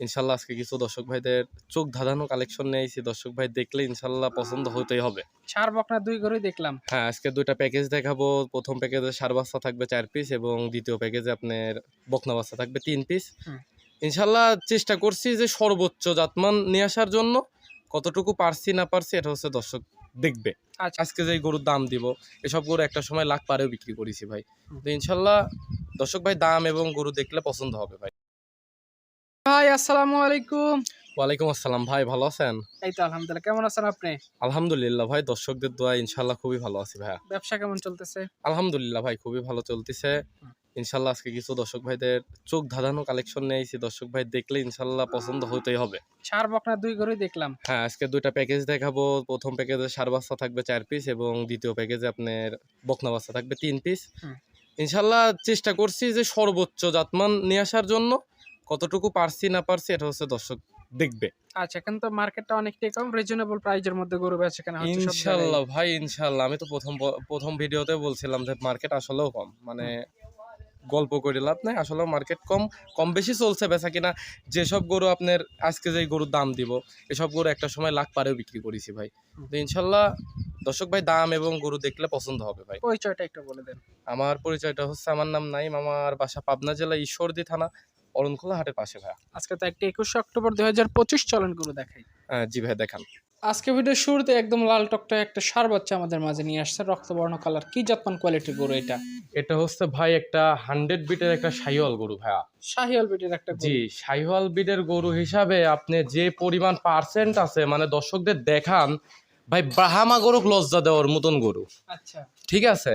ইনশাল্লাহ আজকে কিছু দর্শক ভাইদের চোখ ধাঁধানো কালেকশন নিয়েছি দর্শক ভাই দেখলে ইনশাল্লাহ পছন্দ হতেই হবে। সার বকনা দুই গরুই দেখলাম। হ্যাঁ আজকে দুইটা প্যাকেজ দেখাবো। প্রথম প্যাকেজে সার বাচ্চা থাকবে চার পিস এবং দ্বিতীয় প্যাকেজে আপনার বকনা বাচ্চা থাকবে তিন পিস ইনশাল্লাহ চেষ্টা করছি যে সর্বোচ্চ জাতমান নিয়ে আসার জন্য। কতটুকু পারছি না পারছি এটা হচ্ছে দর্শক দেখবে। আচ্ছা। আজকে যে গরুর দাম দিব এসব গরু একটা সময় লাখ পারেও বিক্রি করেছি ভাই। তো ইনশাল্লাহ দর্শক ভাই দাম এবং গরু দেখলে পছন্দ হবে ভাই। ভাই আসসালামু আলাইকুম। ওয়ালাইকুম আসসালাম ভাই ভালো আছেন? এই তো আলহামদুলিল্লাহ কেমন আছেন আপনি? আলহামদুলিল্লাহ ভাই দর্শকদের দোয়া ইনশাল্লাহ খুবই ভালো আছি ভাইয়া। ব্যবসা কেমন চলতেছে? আলহামদুলিল্লাহ ভাই খুবই ভালো চলতেছে। ইনশাল্লাহ আজকে কিছু দর্শক ভাইদের চোখ ধাঁধানো কালেকশন নিয়েছি দর্শক ভাই দেখলে ইনশাল্লাহ পছন্দ হতেই হবে। সার বকনা দুই গরুই দেখলাম। হ্যাঁ আজকে দুইটা প্যাকেজ দেখাবো। প্রথম প্যাকেজে সার বাচ্চা থাকবে চার পিস এবং দ্বিতীয় প্যাকেজে আপনার বকনা বাচ্চা থাকবে তিন পিস। ইনশাল্লাহ চেষ্টা করছি যে সর্বোচ্চ জাতমান নিয়ে আসার জন্য। কতটুকু পারছি না পারছি এটা হচ্ছে দর্শক দেখবে। আচ্ছা এখন তো মার্কেটটা অনেকটাই কম রিজনেবল প্রাইজের মধ্যে গরু বেচে কেনা হচ্ছে। ইনশাল্লাহ ভাই ইনশাল্লাহ। আমি তো প্রথম প্রথম ভিডিওতে বলছিলাম যে মার্কেট আসলেও কম। মানে গল্প করে লাভ নাই আসলে মার্কেট কম। কম বেশি চলছে বেচা কিনা। যেসব গরু আপনার আজকে যে গরুর দাম দিব এসব গরু একটা সময় লাখ পারেও বিক্রি করেছি ভাই। তো ইনশাল্লাহ দর্শক ভাই দাম এবং গরু দেখলে পছন্দ হবে ভাই। পরিচয়টা একটু বলে দেন। আমার পরিচয়টা হচ্ছে আমার নাম নাইম। আমার বাসা পাবনা জেলা ঈশ্বরদী থানা। অরণখোলা হাটের পাশে ভাই আজকে তো একটা একুশে অক্টোবর দুই হাজার পঁচিশ চলন গরু দেখাই। জি ভাই দেখান। আজকে ভিডিও শুরুতে একদম লাল টকটা একটা সার বাচ্চা আমাদের মাঝে নিয়ে আসছে রক্তবর্ণ কালার। কি জাতমান কোয়ালিটির গরু এটা? এটা হচ্ছে ভাই একটা হান্ড্রেড বিটের একটা সাইওয়াল গরু ভাইয়া। শাহিয়াল বিটের একটা জি সাইওয়াল বিডের গরু হিসাবে আপনি যে পরিমাণ পার্সেন্ট আছে মানে দর্শকদের দেখান ভাই ব্রাহামা গরু লজ্জা দেওয়ার মতন গরু। আচ্ছা। ঠিক আছে?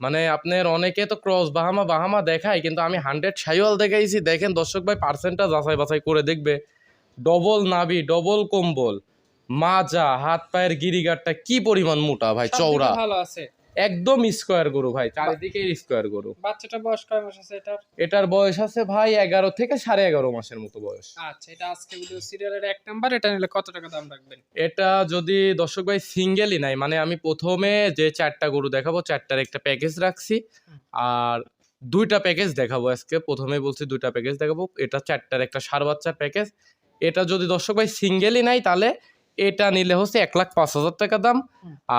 মানে আপনার অনেকে তো ক্রস বাহামা বাহামা দেখায় কিন্তু আমি হান্ড্রেড সাইওয়াল দেখাইছি দেখেন দর্শক ভাই পার্সেন্টটা যাচাই বাছাই করে দেখবে। ডবল নাবি ডবল কম্বল মাজা হাত পায়ের গিরিগারটা কি পরিমাণ মোটা ভাই চওড়া। ভালো আছে। একদম স্কোয়ার গরু ভাই চারিদিকে স্কোয়ার গরু। বাচ্চাটা বয়স কয় মাস আছে এটার? এটার বয়স আছে ভাই এগারো থেকে সাড়ে এগারো মাসের মতো বয়স। আচ্ছা এটা আজকে ভিডিও সিরিয়ালের এক নাম্বার এটা নিলে কত টাকা দাম রাখবেন? এটা যদি দর্শক ভাই সিঙ্গেলই নাই মানে আমি প্রথমে যে চারটা গরু দেখাবো চারটার একটা প্যাকেজ রাখছি আর দুইটা প্যাকেজ দেখাবো আজকে। প্রথমে বলছি দুইটা প্যাকেজ দেখাবো এটা চারটার একটা সার বাচ্চার প্যাকেজ এটা যদি দর্শক ভাই সিঙ্গেলই নাই তাহলে এটা নিলে হচ্ছে এক লাখ পাঁচ হাজার টাকা দাম।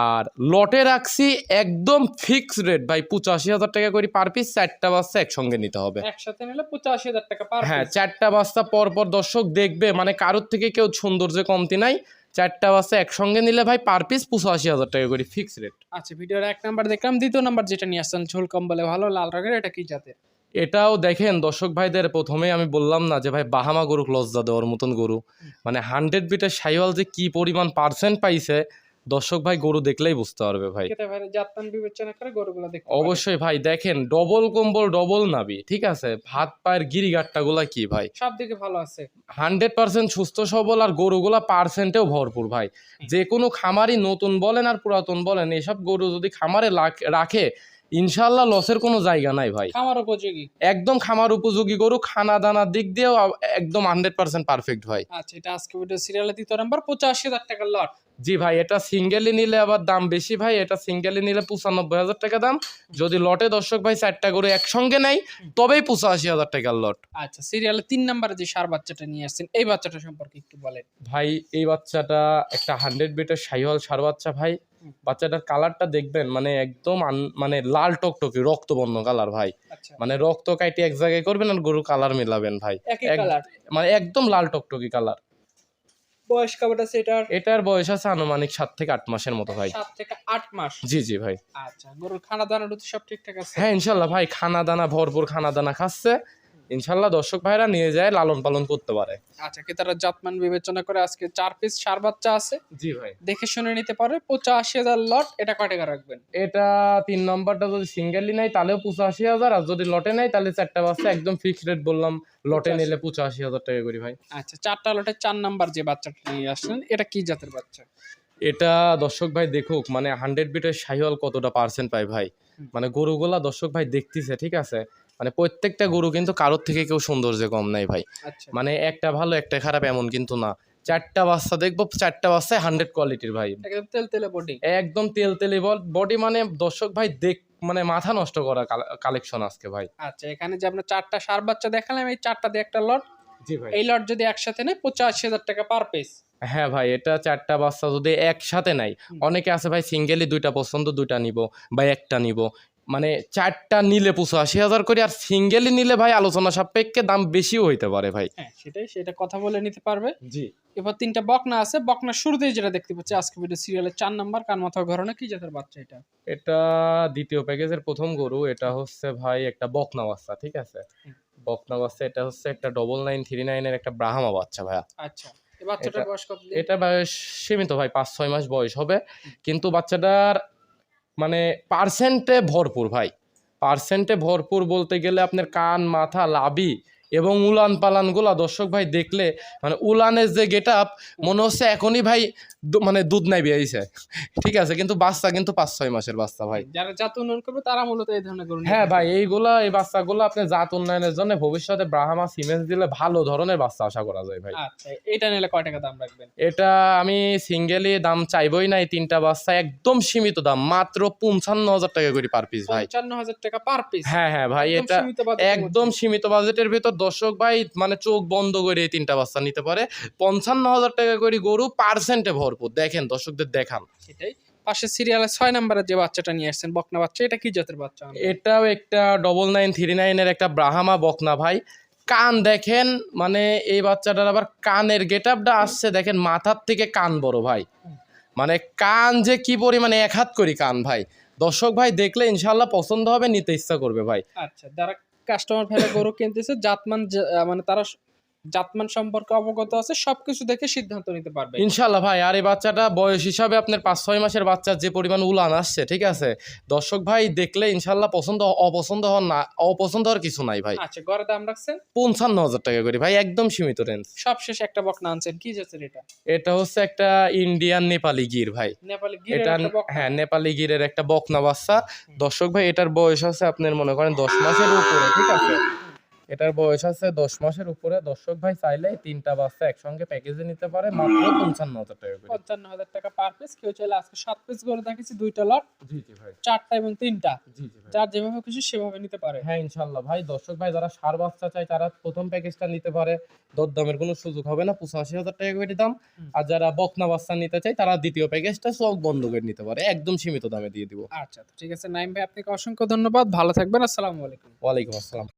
আর লটে রাখছি একদম ফিক্স রেট ভাই পঁচাশি হাজার টাকা করে পার পিস চারটা বাচ্চা একসঙ্গে নিতে হবে। একসাথে নিলে পঁচাশি হাজার টাকা পার হ্যাঁ চারটা বাচ্চা পর পর দর্শক দেখবে মানে কারোর থেকে কেউ সৌন্দর্যে কমতি নাই। চারটা বাচ্চা একসঙ্গে নিলে ভাই পার পিস পঁচাশি হাজার টাকা করে ফিক্স রেট আচ্ছা ভিডিওর এক নাম্বার দেখলাম দ্বিতীয় নাম্বার যেটা নিয়ে আসছেন ঝোল কম্বলে ভালো লাল রঙের এটা কি জাতের? এটাও দেখেন দর্শক ভাইদের প্রথমে আমি বললাম না যে ভাই বাহামা গরু লজ্জা দেওয়ার মতন গরু। মানে হান্ড্রেড বিটের সাইওয়াল যে কি পরিমাণ পার্সেন্ট পাইছে দর্শক ভাই গরু দেখলেই বুঝতে পারবে ভাই। বিবেচনা করে গরুগুলো অবশ্যই ভাই দেখেন ডবল কম্বল ডবল নাবি ঠিক আছে? ভাত পায়ের গিরিগাট্টা গুলা কি ভাই? সব দিকে ভালো আছে। হান্ড্রেড পার্সেন্ট সুস্থ সবল আর গরুগুলা পার্সেন্টেও ভরপুর ভাই। যে কোনো খামারই নতুন বলেন আর পুরাতন বলেন এসব গরু যদি খামারে রাখে ইনশাল্লাহ লসের কোনো জায়গা নাই ভাই। খামার উপযোগী। একদম খামার উপযোগী গরু খানা দানার দিক দিয়েও একদম হান্ড্রেড পার্সেন্ট পারফেক্ট ভাই। আচ্ছা এটা আজকে ভিডিও সিরিয়ালের দ্বিতীয় নাম্বার পঁচাশি হাজার টাকার লট জি ভাই এটা সিঙ্গেলি নিলে আবার দাম বেশি ভাই এটা সিঙ্গেলি নিলে পঁচানব্বই হাজার টাকা দাম। যদি লটে দর্শক ভাই চারটা গরু একসঙ্গে নেয় তবেই পঁচাশি হাজার টাকার লট আচ্ছা সিরিয়ালে তিন নাম্বারে যে সার বাচ্চাটা নিয়ে আসছেন এই বাচ্চাটা সম্পর্কে একটু বলেন। ভাই এই বাচ্চাটা একটা হান্ড্রেড বিটের সাইহল সার বাচ্চা ভাই। বাচ্চাটার কালারটা দেখবেন মানে একদম মানে লাল টকটকি রক্তবর্ণ কালার ভাই। আচ্ছা। মানে রক্ত কাইটে এক জায়গায় করবেন আর গরু কালার মিলাবেন ভাই। মানে একদম লাল টকটকি কালার। বয়স কেমন আছে এটার? এটার বয়স আছে আনুমানিক সাত থেকে আট মাসের মতো ভাই। সাত থেকে আট মাস? জি জি ভাই। আচ্ছা গরুর খানা দানা সব ঠিকঠাক আছে। হ্যাঁ ইনশাল্লাহ ভাই খানা দানা ভরপুর খানা দানা খাচ্ছে। ইনশাল্লাহ দর্শক ভাইরা নিয়ে যায় লালন পালন করতে পারে। আচ্ছা কি তারা জাতমান বিবেচনা করে আজকে চার পিস সার বাচ্চা আছে। জি ভাই। দেখে শুনে নিতে পারে পঁচাশি হাজার লট এটা কয় টাকা রাখবেন? এটা তিন নম্বরটা যদি সিঙ্গেলি নেয় তাহলেও পঁচাশি হাজার আর যদি লটে নেয় তাহলে চারটা বাচ্চা একদম ফিক্সড রেট বললাম লটে 85 নিলে পঁচাশি হাজার টাকা করি ভাই। আচ্ছা চারটা লটে চার নাম্বার যে বাচ্চাটা নিয়ে আসলেন এটা কি জাতের বাচ্চা? এটা দর্শক ভাই দেখুক মানে হান্ড্রেড বিটের সাহিওয়াল কতটা পার্সেন্ট পায় ভাই? মানে গরুগুলা দর্শক ভাই দেখতেছে ঠিক আছে? মানে প্রত্যেকটা গরু কিন্তু কারোর থেকে কেউ সৌন্দর্যে কম নাই ভাই। আচ্ছা। মানে একটা ভালো একটা খারাপ এমন কিন্তু না। চারটা বাচ্চা দেখব চারটা বাচ্চায় হান্ড্রেড কোয়ালিটির ভাই। একদম তেল তেলে বডি একদম তেল তেলে বডি মানে দর্শক ভাই দেখ মানে মাথা নষ্ট করা কালেকশন আজকে ভাই। আচ্ছা এখানে যে আপনার চারটা সার বাচ্চা দেখালাম এই চারটা দিয়ে একটা লট জি ভাই। এই লট যদি একসাথে নেয় পঁচাশি হাজার টাকা পার পিস হ্যাঁ ভাই এটা চারটা বাচ্চা যদি একসাথে নাই অনেকে আছে ভাই সিঙ্গেলি দুইটা পছন্দ দুইটা নিব বা একটা নিব। মানে চারটা নিলে পুষো পঁচাশি হাজার করে আর সিঙ্গেলই নিলে ভাই আলোচনা সাপেক্ষে দাম বেশিও হইতে পারে ভাই। হ্যাঁ সেটাই সেটা কথা বলে নিতে পারবে। জি। এবার তিনটা বকনা আছে বকনা শুরুতেই যেটা দেখতে পাচ্ছি আজকে ভিডিও সিরিয়ালের চার নাম্বার কান মাথা ঘরনে কি জাতের বাচ্চা এটা? এটা দ্বিতীয় প্যাকেজের প্রথম গরু এটা হচ্ছে ভাই একটা বকনা বাচ্চা ঠিক আছে। বকনা বাচ্চা এটা হচ্ছে একটা ডবল নাইন থ্রি নাইনের একটা ব্রাহ্মা বাচ্চা ভাইয়া। আচ্ছা বাচ্চাটার বয়স কত এটা বয়স সীমিত ভাই পাঁচ ছয় মাস বয়স হবে। কিন্তু বাচ্চাটার মানে পার্সেন্টে ভরপুর ভাই। পার্সেন্টে ভরপুর বলতে গেলে আপনার কান মাথা লাবি এবং উলান পালানগুলা দর্শক ভাই দেখলে মানে উলানের যে গেট আপ মনে হচ্ছে এখনই ভাই মানে দুধ নাই বিয়াইছে। ঠিক আছে কিন্তু বাচ্চা কিন্তু পাঁচ ছয় মাসের বাচ্চা ভাই। যারা জাত উন্নয়ন করবে তারা মূলত এই ধরনের গরু নিয়ে হ্যাঁ ভাই এইগুলা এই বাচ্চাগুলো আপনি জাত উন্নয়নের জন্য ভবিষ্যতে ব্রাহ্মা সিমেন্স দিলে ভালো ধরনের বাচ্চা আশা করা যায় ভাই। আচ্ছা এটা নিলে কয় টাকা দাম রাখবেন? এটা আমি সিঙ্গেলি দাম চাইবই নাই তিনটা বাচ্চা একদম সীমিত দাম মাত্র পঞ্চান্ন হাজার টাকা করে পার পিস ভাই। পঞ্চান্ন হাজার টাকা পার পিস হ্যাঁ হ্যাঁ ভাই এটা একদম সীমিত বাজেটের ভিতর দর্শক ভাই মানে চোখ বন্ধ করে এই তিনটা বাচ্চা নিতে পারে। পঞ্চান্ন হাজার টাকা করে গরু পার্সেন্টে ভরপুর। দেখেন দর্শকদের দেখান। সেটাই। পাশে সিরিয়ালে ছয় নাম্বারের যে বাচ্চাটা নিয়ে আসছেন বকনা বাচ্চা এটা কি জাতের বাচ্চা? এটাও একটা ডবল নাইন থ্রি নাইনের একটা ব্রাহামা বকনা ভাই। কান দেখেন মানে এই বাচ্চাটার আবার কানের গেট আপটা আসছে দেখেন মাথার থেকে কান বড় ভাই। মানে কান যে কি পরিমাণে এক হাত করি কান ভাই। দর্শক ভাই দেখলে ইনশাল্লাহ পছন্দ হবে নিতে ইচ্ছা করবে ভাই। আচ্ছা কাস্টমার ভাইরা গরু কিনতেছে জাতমান মান তারা জাতমান সম্পর্কে অবগত আছে সবকিছু দেখে সিদ্ধান্ত নিতে পারবে। ইনশাল্লাহ ভাই আর এই বাচ্চাটা বয়স হিসাবে আপনার পাঁচ ছয় মাসের বাচ্চার যে পরিমাণ উলান আসছে ঠিক আছে? দর্শক ভাই দেখলে ইনশাল্লাহ পছন্দ অপছন্দ হওয়ার না অপছন্দ হওয়ার কিছু নাই ভাই। আচ্ছা গড়ে দাম রাখছেন? পঞ্চান্ন হাজার টাকা করে ভাই একদম সীমিত রেঞ্জ সবশেষ একটা বকনা আনছেন কি জাতের এটা? এটা হচ্ছে একটা ইন্ডিয়ান নেপালি গির ভাই। নেপালি গিরের এটা হ্যাঁ নেপালি গিরের একটা বকনা বাচ্চা। দর্শক ভাই এটার বয়স আছে আপনার মনে করেন দশ মাসের উপরে ঠিক আছে? এটার বয়স আছে দশ মাসের উপরে। দর্শক ভাই চাইলে তিনটা বাচ্চা একসঙ্গে প্যাকেজে নিতে পারে মাত্র পঞ্চান্ন হাজার টাকা করে। পঞ্চান্ন হাজার টাকা পার পিস কেউ চাইলে আজকে সাত পিস করে দেখেছি দুইটা লট জি জি ভাই। চারটা এবং তিনটা। জি জি ভাই। যার যেভাবে খুশি সেভাবে নিতে পারে। হ্যাঁ ইনশাল্লাহ ভাই। দর্শক ভাই যারা সার বাচ্চা চায় তারা প্রথম প্যাকেজটা নিতে পারে। দরদামের কোনো সুযোগ হবে না পঁচাশি হাজার টাকা করে দাম। আর যারা বকনা বাচ্চা নিতে চায় তারা দ্বিতীয় প্যাকেজটা সব বন্ধ করে নিতে পারে। একদম সীমিত দামে দিয়ে দিব। আচ্ছা ঠিক আছে। নাইম ভাই আপনাকে অসংখ্য ধন্যবাদ। ভালো থাকবেন। আসসালামু আলাইকুম। ওয়ালাইকুম আসসালাম।